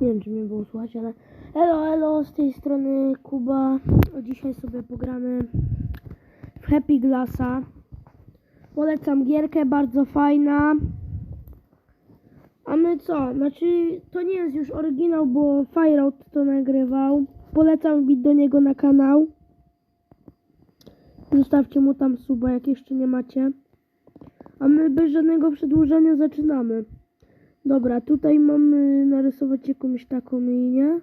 Nie wiem, czy mnie było słuchać, ale elo, elo, z tej strony Kuba. Dzisiaj sobie pogramy w Happy Glassa. Polecam gierkę, bardzo fajna. A my co? Znaczy, to nie jest już oryginał, bo Fireout to nagrywał. Polecam wbić do niego na kanał. Zostawcie mu tam suba, jak jeszcze nie macie. A my bez żadnego przedłużenia zaczynamy. Dobra, tutaj mamy narysować jakąś taką linię.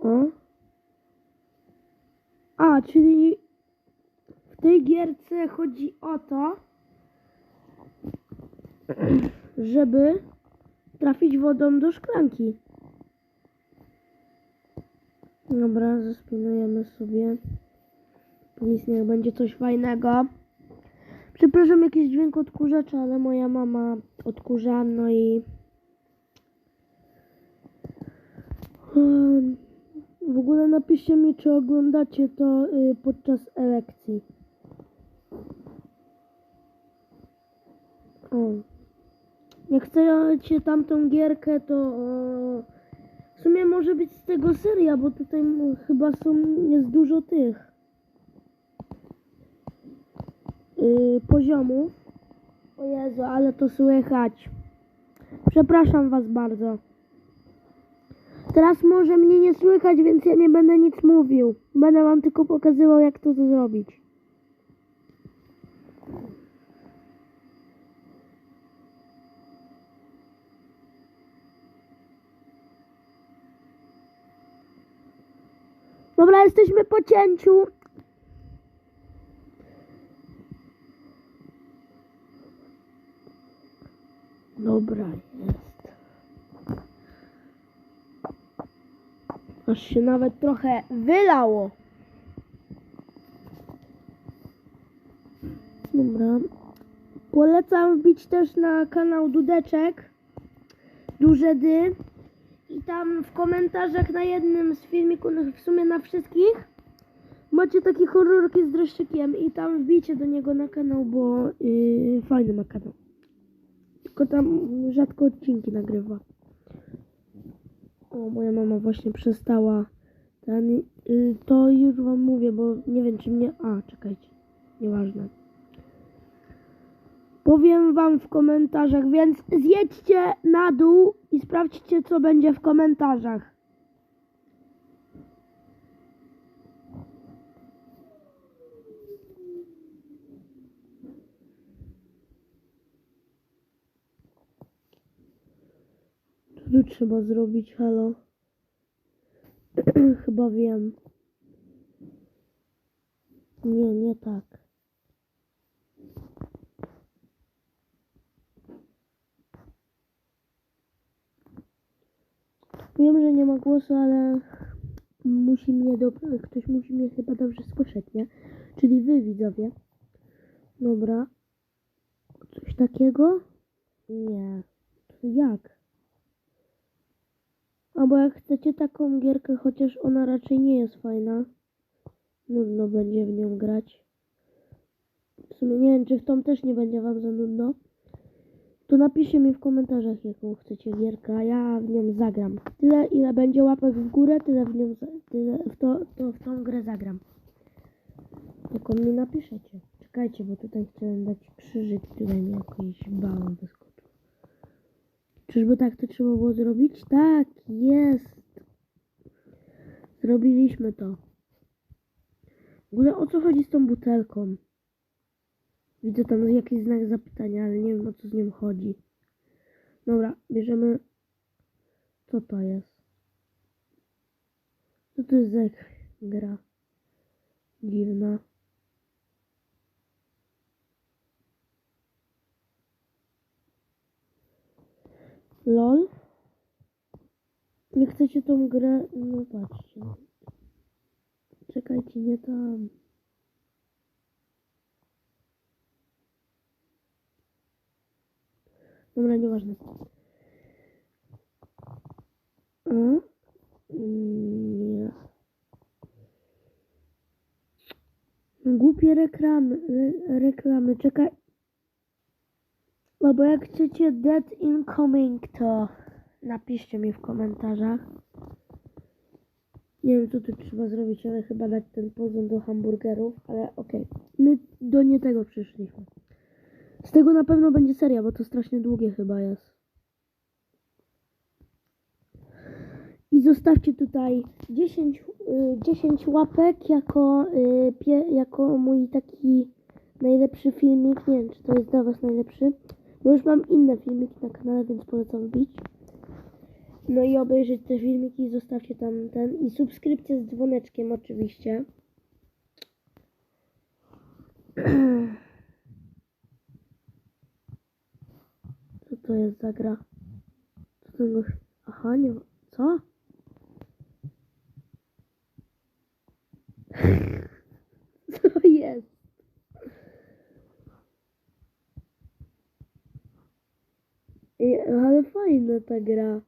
O. A, czyli w tej gierce chodzi o to, żeby trafić wodą do szklanki. Dobra, zaspinujemy sobie. Nic niech będzie coś fajnego. Przepraszam, jakiś dźwięk odkurzacza, ale moja mama odkurza, no i... W ogóle napiszcie mi, czy oglądacie to y, podczas elekcji. O. Jak chcecie tamtą gierkę, to w sumie może być z tego seria, bo tutaj chyba są, jest dużo tych y, poziomów. O Jezu, ale to słychać. Przepraszam was bardzo. Teraz może mnie nie słychać, więc ja nie będę nic mówił. Będę wam tylko pokazywał, jak to zrobić. Dobra, jesteśmy po cięciu. Dobra, jest. Aż się nawet trochę wylało. Dobra. Polecam wbić też na kanał Dudeczek. Duże Dy. I tam w komentarzach na jednym z filmików, no w sumie na wszystkich, macie takie horrorki z dreszczykiem i tam wbijcie do niego na kanał, bo yy, fajny ma kanał. Tylko tam rzadko odcinki nagrywa. O, moja mama właśnie przestała. Ten, y, to już wam mówię, bo nie wiem czy mnie... A, czekajcie. Nieważne. Powiem wam w komentarzach, więc zjedźcie na dół i sprawdźcie co będzie w komentarzach. Co tu trzeba zrobić, halo? Chyba wiem. Nie, nie tak. Wiem, że nie ma głosu, ale musi mnie do... ktoś musi mnie chyba dobrze słyszeć, nie? Czyli wy widzowie. Dobra. Coś takiego? Nie. Jak? Albo jak chcecie taką gierkę, chociaż ona raczej nie jest fajna. Nudno będzie w nią grać. W sumie nie wiem, czy w tą też nie będzie wam za nudno. To napiszcie mi w komentarzach, jaką chcecie gierkę, a ja w nią zagram. Tyle, ile będzie łapek w górę, tyle w nią, tyle w to, to w tą grę zagram. Tylko mi napiszecie. Czekajcie, bo tutaj chciałem dać krzyżyk, tutaj mi jakiś balon wyskoczył. Czyżby tak to trzeba było zrobić? Tak, jest. Zrobiliśmy to. W ogóle o co chodzi z tą butelką? Widzę tam jakiś znak zapytania, ale nie wiem o co z nim chodzi. Dobra, bierzemy. Co to jest? Co to jest za gra? Dziwna. LOL? Nie chcecie tą grę? No patrzcie. Czekajcie, nie tam. Dobra, nieważne. A? Nie. Głupie reklamy, re, reklamy, czekaj. Albo jak chcecie Dead Incoming, to napiszcie mi w komentarzach. Nie wiem, co tu trzeba zrobić, ale chyba dać ten pozon do hamburgerów, ale okej. My do nie tego przyszliśmy. Z tego na pewno będzie seria, bo to strasznie długie chyba jest. I zostawcie tutaj 10, y, 10 łapek jako, y, jako mój taki najlepszy filmik. Nie wiem, czy to jest dla Was najlepszy. Bo już mam inne filmiki na kanale, więc polecam wbić. No i obejrzeć te filmiki, zostawcie tam ten. I subskrypcję z dzwoneczkiem oczywiście. Co to jest za gra? Co to już... Aha, nie... Co jest? Ej, ale fajna ta gra.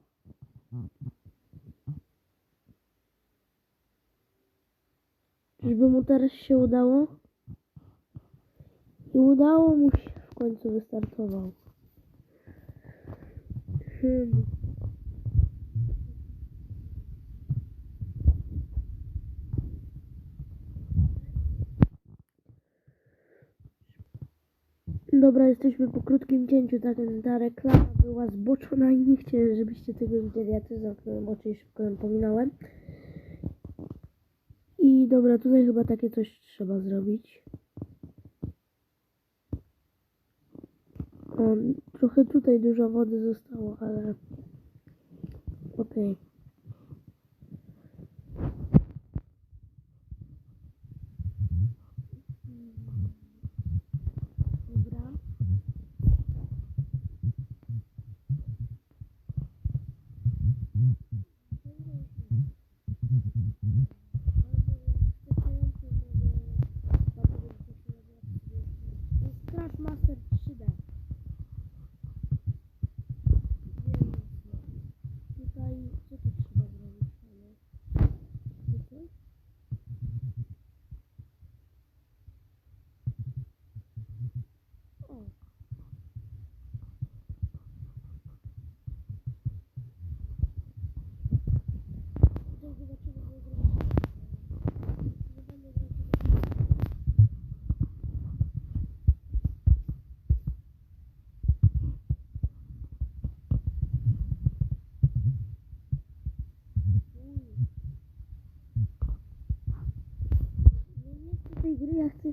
Czyżby mu teraz się udało? I udało mu się. W końcu wystartował. Hmm. Dobra, jesteśmy po krótkim cięciu. Ta, ta reklama była zboczona i nie chciałem, żebyście tego widzieli. Ja też zamknąłem oczy i szybko ją pominąłem. I dobra, tutaj chyba takie coś trzeba zrobić. O, trochę tutaj dużo wody zostało, ale okej. Dobra. Crash Master 3D. Więc tutaj co tu trzeba zrobić? Ale... Tutaj? O. To chyba trzeba było zrobić. Nie będę grał tego. No nie chcę tej gry, ja chcę...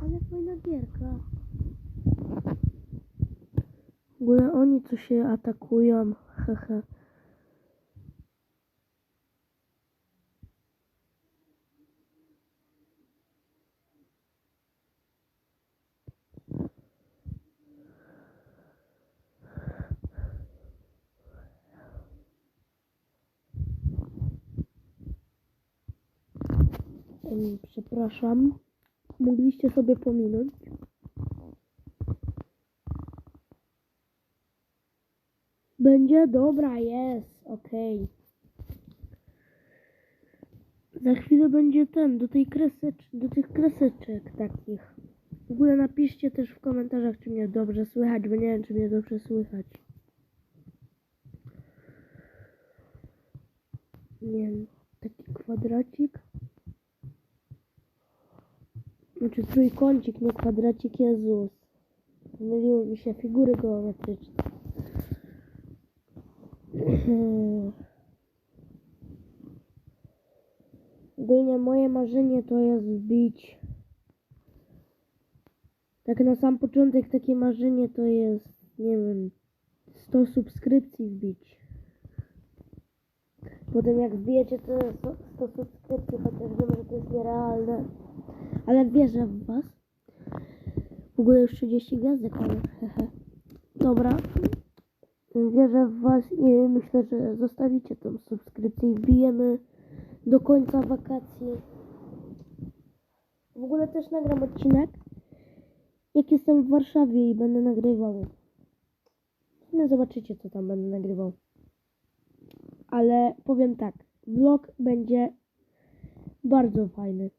Ale fajna gierka. W ogóle oni tu się atakują. Haha. Em, Przepraszam. Mogliście sobie pominąć. Będzie? Dobra, jest. Okej. Za chwilę będzie ten, do tej kresecz, do tych kreseczek takich. W ogóle napiszcie też w komentarzach, czy mnie dobrze słychać, bo nie wiem, czy mnie dobrze słychać. Nie wiem, taki kwadracik. Znaczy trójkącik, nie kwadracik, Jezus. Myliły mi się figury geometryczne. Ogólnie moje marzenie to jest wbić. Tak na sam początek takie marzenie to jest, nie wiem, 100 subskrypcji wbić. Potem jak wbijecie te 100 subskrypcji, chociaż wiem, że to jest nierealne. Ale wierzę w was. W ogóle już 30 gwiazdek ale hehe. Dobra. Wierzę w Was i myślę, że zostawicie tą subskrypcję i wbijemy do końca wakacji. W ogóle też nagram odcinek, jak jestem w Warszawie i będę nagrywał. No zobaczycie, co tam będę nagrywał. Ale powiem tak, vlog będzie bardzo fajny.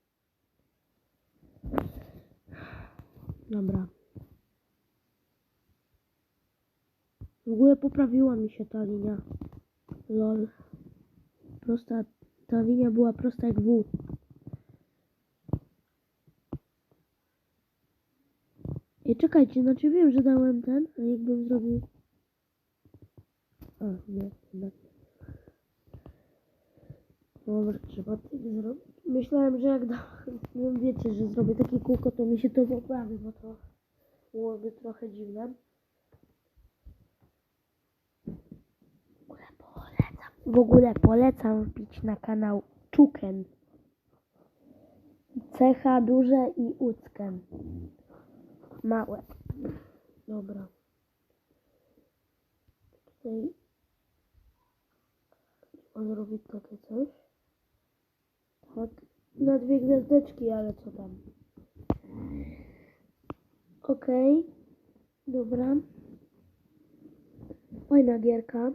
Dobra. W ogóle poprawiła mi się ta linia. Lol. Prosta, ta linia była prosta jak W. I czekajcie, znaczy wiem, że dałem ten, a jakbym zrobił... A, nie, jednak nie. Dobra, trzeba tak zrobić. Myślałem, że jak no wiecie, że zrobię takie kółko, to mi się to poprawi, bo to byłoby trochę dziwne. W ogóle polecam, w ogóle polecam wbić na kanał Czuken. Cecha duże i ucken. Małe. Dobra. Tutaj on robi takie coś. Tak. Na dwie gwiazdeczki, ale co tam. Okej. Dobra. Fajna gierka.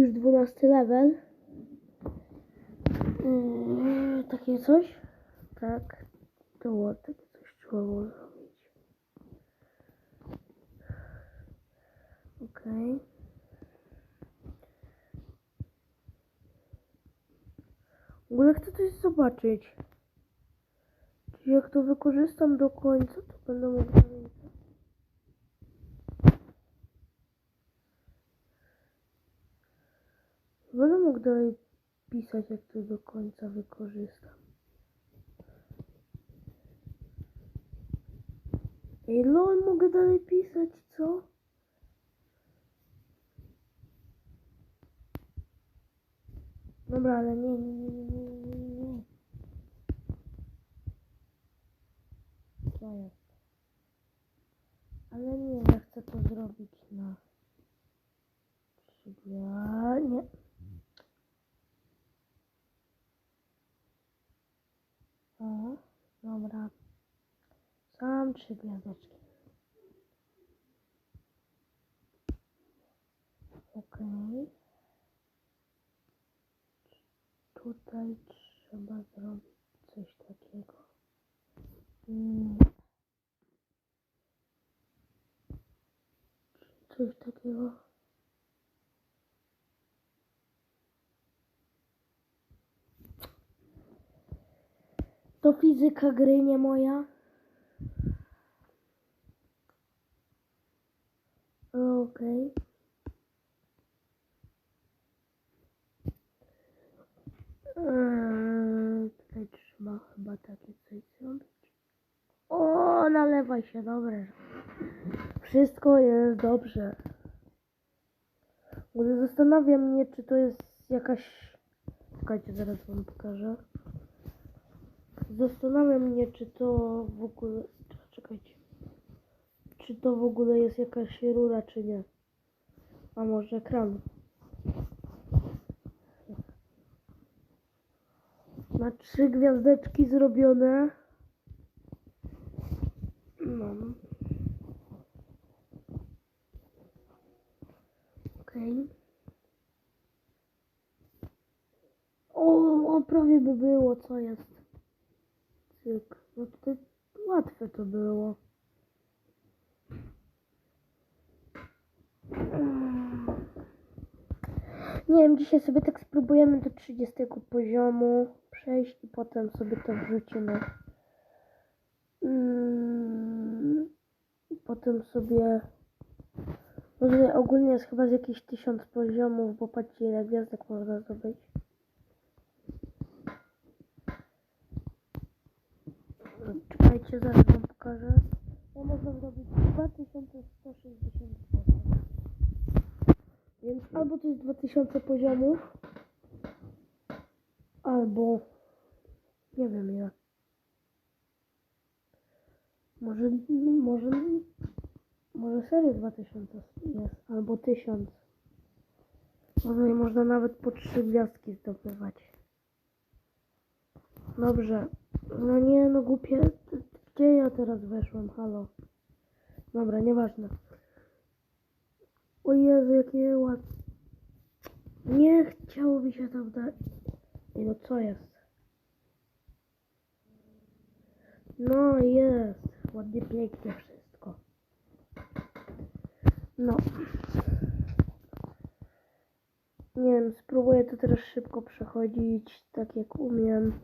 Już 12 level. Yy, takie coś? Tak. To było coś trzeba było zrobić. Okej. W ogóle chcę coś zobaczyć. Czy jak to wykorzystam do końca, to będę mógł Będę mógł dalej pisać, jak to do końca wykorzystam. Ej, lol, mogę dalej pisać, co? Dobra, ale nie, nie, nie, nie, nie, nie, nie, nie. Co jest? Ale nie, ja chcę to zrobić na przyglądnie. O, dobra. Sam trzy gwiazdeczki. Okej. Tutaj trzeba zrobić coś takiego. Coś takiego. To fizyka gry, nie moja. Okej. Eee, Tutaj trzeba chyba takie coś zrobić. O, nalewaj się, dobre. Wszystko jest dobrze. W ogóle zastanawiam mnie, czy to jest jakaś... Czekajcie, zaraz wam pokażę. Zastanawiam mnie, czy to w ogóle... Czy to w ogóle jest jakaś rura, czy nie. A może kran. Na trzy gwiazdeczki zrobione. No. Okej. O, o, prawie by było, co jest. Cyk. No tutaj łatwe to było. Nie wiem, dzisiaj sobie tak spróbujemy do 30 poziomu przejść i potem sobie to wrzucimy. Mm, Potem sobie. Może ogólnie jest chyba z jakichś 1000 poziomów, bo patrzcie ile gwiazdek można zdobyć. Czekajcie, zaraz wam pokażę. Ja można zdobyć 2168. Więc albo to jest 2000 poziomów, albo nie wiem ile. Może, może, Może serio 2000 jest, albo 1000. Może i można nawet po trzy gwiazdki zdobywać. Dobrze. No nie, no głupie. Gdzie ja teraz weszłem? Halo. Dobra, nieważne. O Jezu, jakie ładne. Nie chciało mi się tam dać. No co jest? No jest. Ładnie, pięknie wszystko. No. Nie wiem, spróbuję to teraz szybko przechodzić, tak jak umiem.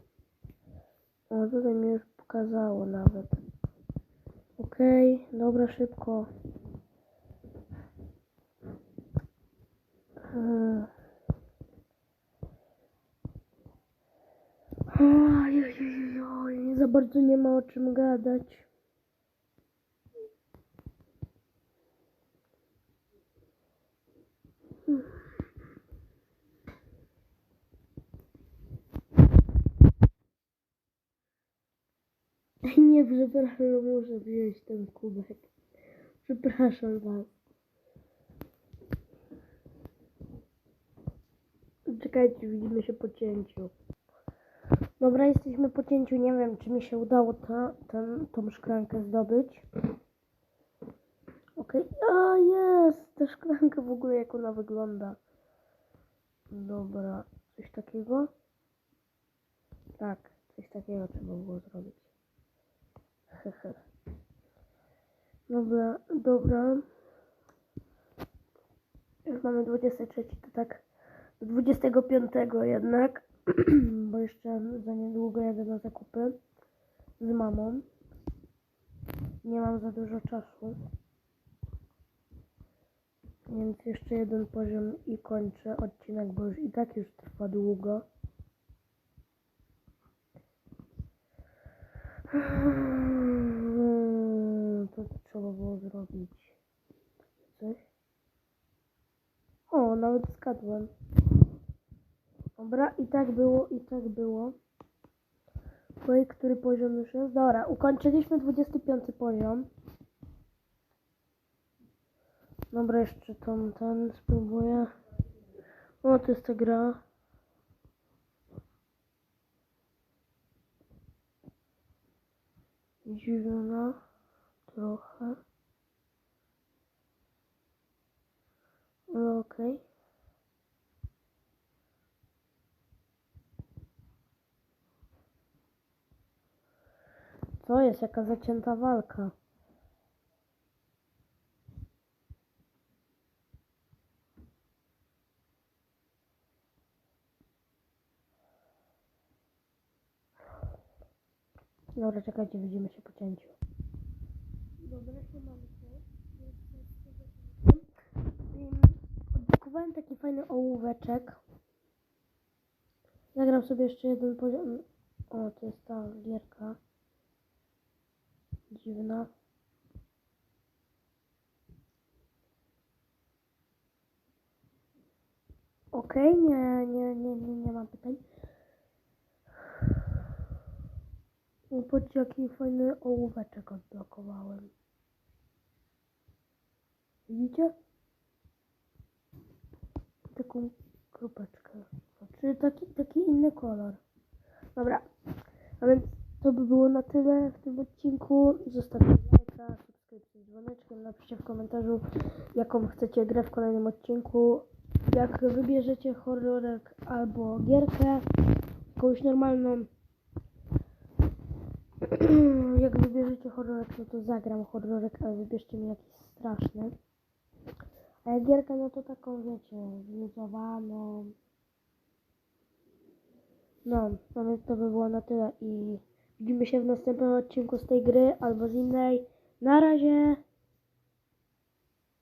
O, tutaj mi już pokazało nawet. Okej, dobra, szybko. Eee. Oj, oj, oj, oj, nie za bardzo nie ma o czym gadać. Nie, przepraszam, muszę wziąć ten kubek. Przepraszam was. Czekajcie, widzimy się po cięciu. Dobra, jesteśmy po cięciu. Nie wiem, czy mi się udało ta, ten, tą szklankę zdobyć. Okej. A, jest! Ta szklanka w ogóle, jak ona wygląda. Dobra. Coś takiego? Tak, coś takiego trzeba było zrobić. Hehe. Dobra, dobra. Już mamy 23, to tak do 25 jednak, bo jeszcze za niedługo jadę na zakupy z mamą. Nie mam za dużo czasu. Więc jeszcze jeden poziom i kończę odcinek, bo już i tak już trwa długo. To trzeba było zrobić. Coś? O, nawet skadłem. Dobra, i tak było, i tak było. Oj, który poziom już jest? Dobra, ukończyliśmy 25 poziom. Dobra, jeszcze tam ten spróbuję. O, to jest ta gra. Dziwna trochę. No okej. Co jest? Jaka zacięta walka? Dobra, czekajcie, widzimy się po cięciu. Dobra, siemanko. Odblokowałem taki fajny ołóweczek. Zagram sobie jeszcze jeden poziom. O, to jest ta gierka. Dziwna. Okej, nie, nie, nie, nie, nie mam pytań. O, patrzcie, jaki fajny ołóweczek odblokowałem. Widzicie? Taką kropeczkę. Czy taki, taki inny kolor. Dobra. A więc to by było na tyle w tym odcinku. Zostawcie lajka, subskrypcję dzwoneczkiem. Napiszcie w komentarzu, jaką chcecie grę w kolejnym odcinku. Jak wybierzecie horrorek albo gierkę, jakąś normalną, jak wybierzecie horrorek, no to zagram horrorek, ale wybierzcie mi jakiś straszny. A jak gierkę, no to taką, wiecie, zluzowaną. No, no więc to by było na tyle i widzimy się w następnym odcinku z tej gry albo z innej. Na razie!